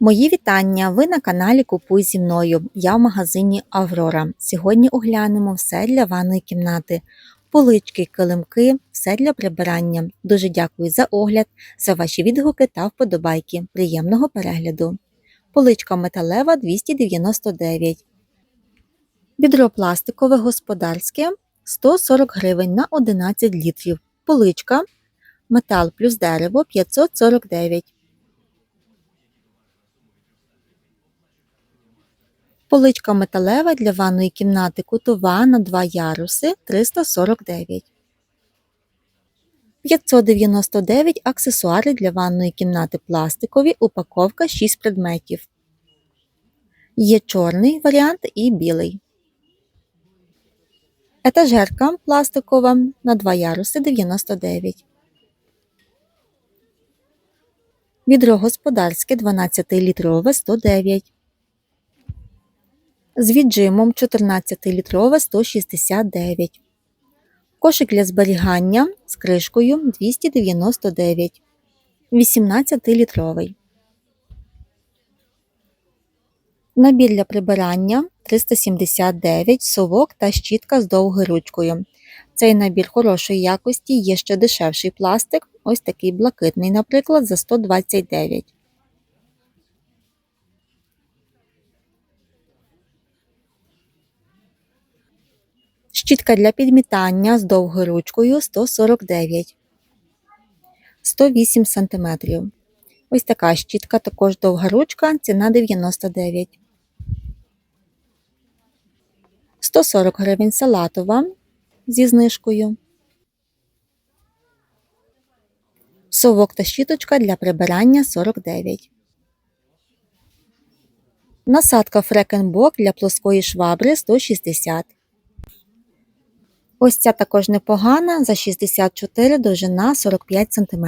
Мої вітання! Ви на каналі Купуй зі мною. Я в магазині Аврора. Сьогодні оглянемо все для ванної кімнати. Полички, килимки, все для прибирання. Дуже дякую за огляд, за ваші відгуки та вподобайки. Приємного перегляду. Поличка металева 299. Відро пластикове господарське 140 гривень на 11 літрів. Поличка метал плюс дерево 549. Поличка металева для ванної кімнати кутова на 2 яруси 349. 599 аксесуари для ванної кімнати пластикові, упаковка 6 предметів. Є чорний варіант і білий. Етажерка пластикова на 2 яруси 99. Відро господарське 12-літрове 109 з віджимом 14-літрове 169. Кошик для зберігання з кришкою 299. 18-літровий. Набір для прибирання 379 совок та щітка з довгою ручкою. Цей набір хорошої якості є ще дешевший пластик, ось такий блакитний, наприклад, за 129. Щітка для підмітання з довгою ручкою 149 108 см. Ось така щітка, також довга ручка, ціна 99 140 гривень салатова зі знижкою. Совок та щіточка для прибирання 49. Насадка фрекенбок для плоскої швабри 160 Ось ця також непогана за 64 довжина 45 см.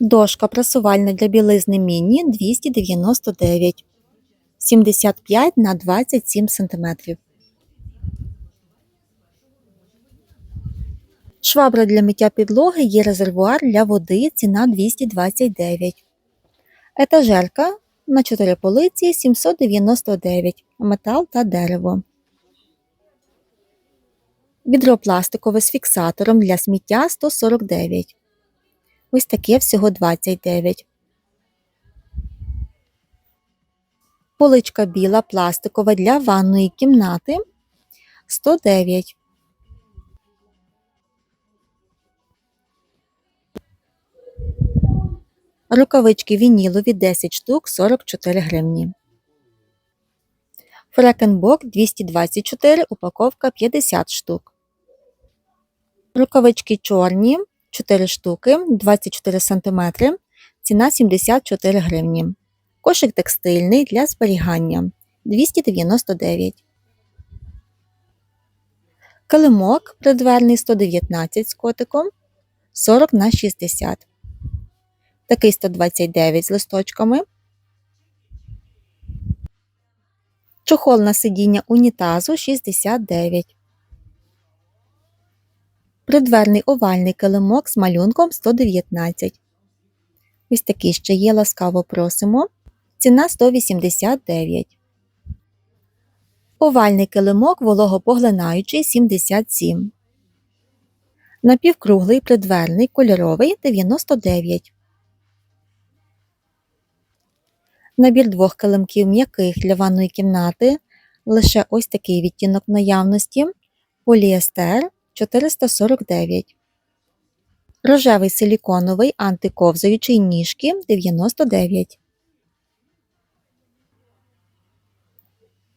Дошка прасувальна для білизни міні 299 75 на 27 см. Швабра для миття підлоги є резервуар для води, ціна 229. Етажерка на 4 полиці 799 метал та дерево. Відро пластикове з фіксатором для сміття 149. Ось таке всього 29. Поличка біла пластикова для ванної кімнати 109. Рукавички вінілові 10 штук 44 гривні. Фрекенбок 224, упаковка 50 штук. Рукавички чорні 4 штуки 24 см, ціна 74 гривні. Кошик текстильний для зберігання 299. Килимок придверний 119 з котиком 40 на 60 такий 129 з листочками. Чохол на сидіння унітазу 69. Придверний овальний килимок з малюнком 119. Ось такий ще є, ласкаво просимо. Ціна 189. Овальний килимок вологопоглинаючий 77. Напівкруглий придверний кольоровий 99. Набір двох килимків м'яких для ванної кімнати. Лише ось такий відтінок наявності. Поліестер 449. Рожевий силіконовий антиковзуючий ніжки 99.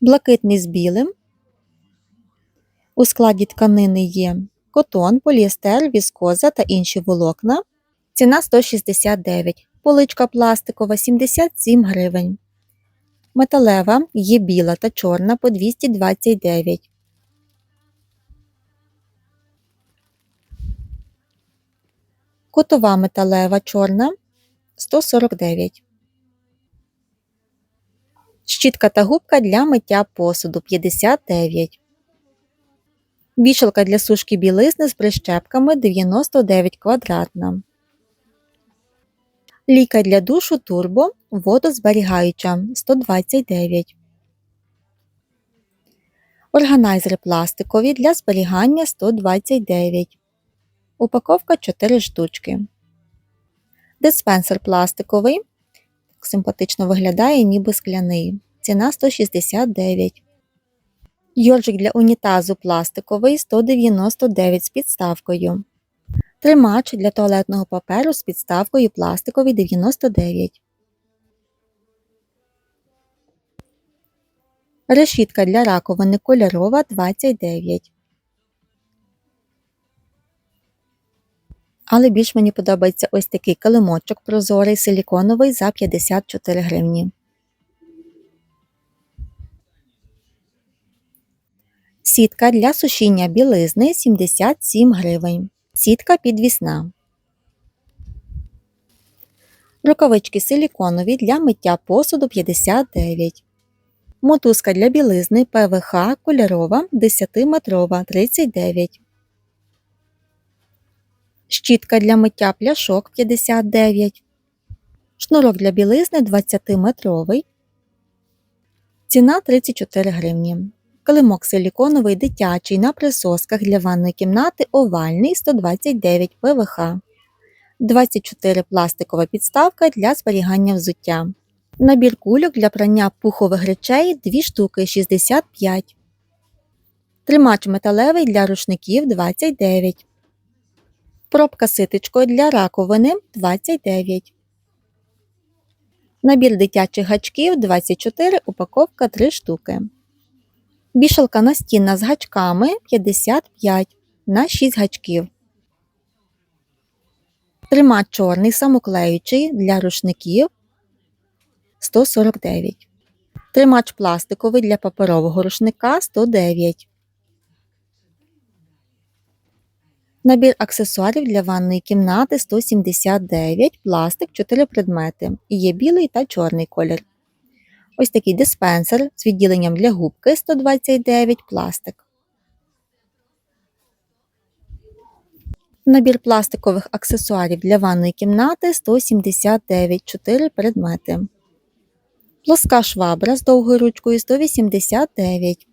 Блакитний з білим. У складі тканини є котон, поліестер, віскоза та інші волокна. Ціна 169 поличка пластикова 77 гривень. Металева є біла та чорна по 229. Кутова металева чорна 149. Щітка та губка для миття посуду 59. Вішалка для сушки білизни з прищепками 99 квадратна. Ліка для душу турбо водозберігаюча 129. Органайзери пластикові для зберігання 129. Упаковка 4 штучки. Диспенсер пластиковий. Так симпатично виглядає, ніби скляний. Ціна 169. Йоржик для унітазу пластиковий 199 з підставкою. Тримач для туалетного паперу з підставкою пластиковий 99. Решітка для раковини кольорова 29. Але більш мені подобається ось такий килимочок прозорий силіконовий за 54 гривні. Сітка для сушіння білизни 77 гривень. Сітка підвісна. Рукавички силіконові для миття посуду 59. Мотузка для білизни ПВХ кольорова 10-метрова 39. Щітка для миття пляшок 59. Шнурок для білизни 20-метровий. Ціна 34 гривні. Килимок силіконовий дитячий на присосках для ванної кімнати овальний 129 ПВХ. 24 пластикова підставка для зберігання взуття. Набір кульок для прання пухових речей 2 штуки 65. Тримач металевий для рушників 29. Пробка ситочкою для раковини 29. Набір дитячих гачків 24, упаковка 3 штуки. Вішалка настінна з гачками 55 на 6 гачків. Тримач чорний самоклеючий для рушників 149. Тримач пластиковий для паперового рушника 109. Набір аксесуарів для ванної кімнати 179, пластик 4 предмети. Є білий та чорний колір. Ось такий диспенсер з відділенням для губки 129 пластик. Набір пластикових аксесуарів для ванної кімнати 179 4 предмети. Плоска швабра з довгою ручкою 189.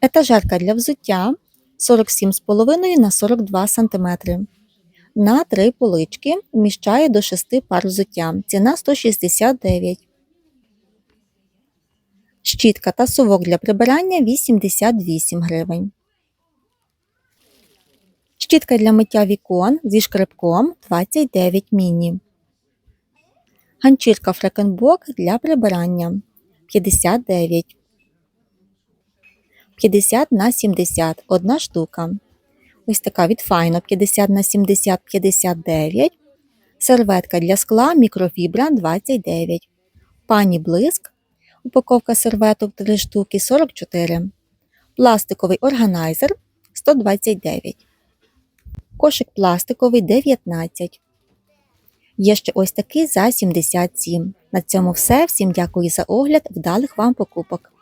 Етажерка для взуття 47,5 на 42 см. На 3 полички вміщає до 6 пар взуття. Ціна 169. Щітка та совок для прибирання 88 гривень. Щітка для миття вікон зі шкребком 29 міні. Ганчірка Фрекенбок для прибирання 59. 50 на 70 одна штука. Ось така від Файно 50 на 70 59. Серветка для скла мікрофібра 29. Пані блиск. Упаковка серветок 3 штуки 44. Пластиковий органайзер 129. Кошик пластиковий 19. Є ще ось такий за 77. На цьому все. Всім дякую за огляд. Вдалих вам покупок.